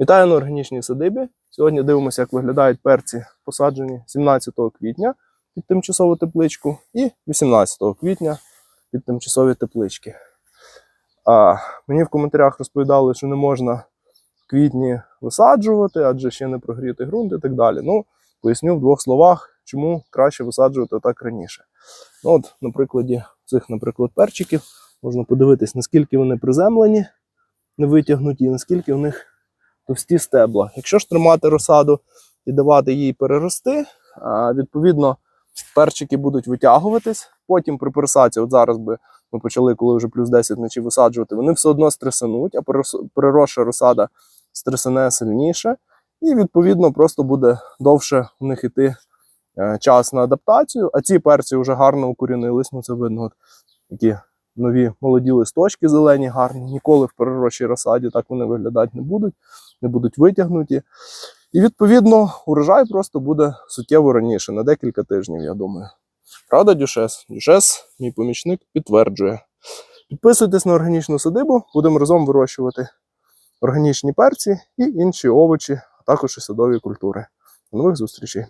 Вітаю на органічній садибі. Сьогодні дивимося, як виглядають перці, посаджені 17 квітня під тимчасову тепличку і 18 квітня під тимчасові теплички. А, мені в коментарях розповідали, що не можна в квітні висаджувати, адже ще не прогріти ґрунт і так далі. Ну, поясню в двох словах, чому краще висаджувати так раніше. Ну, от, на прикладі цих, наприклад, перчиків можна подивитись, наскільки вони приземлені, не витягнуті, і наскільки в них товсті стебла. Якщо ж тримати розсаду і давати їй перерости, відповідно перчики будуть витягуватись. Потім при пересадці, от зараз би ми почали, коли вже плюс 10 вночі висаджувати, вони все одно стресануть, а перерос- переросша розсада стресане сильніше. І відповідно просто буде довше у них іти е, час на адаптацію. А ці перці вже гарно укорінились, ну це видно, от, які нові молоді листочки зелені, гарні. Ніколи в перерощій розсаді так вони виглядати не будуть, не будуть витягнуті. І відповідно урожай просто буде суттєво раніше, на декілька тижнів, я думаю. Правда, Дюшес? Дюшес, мій помічник, підтверджує. Підписуйтесь на органічну садибу, будемо разом вирощувати органічні перці і інші овочі, а також і садові культури. До нових зустрічей!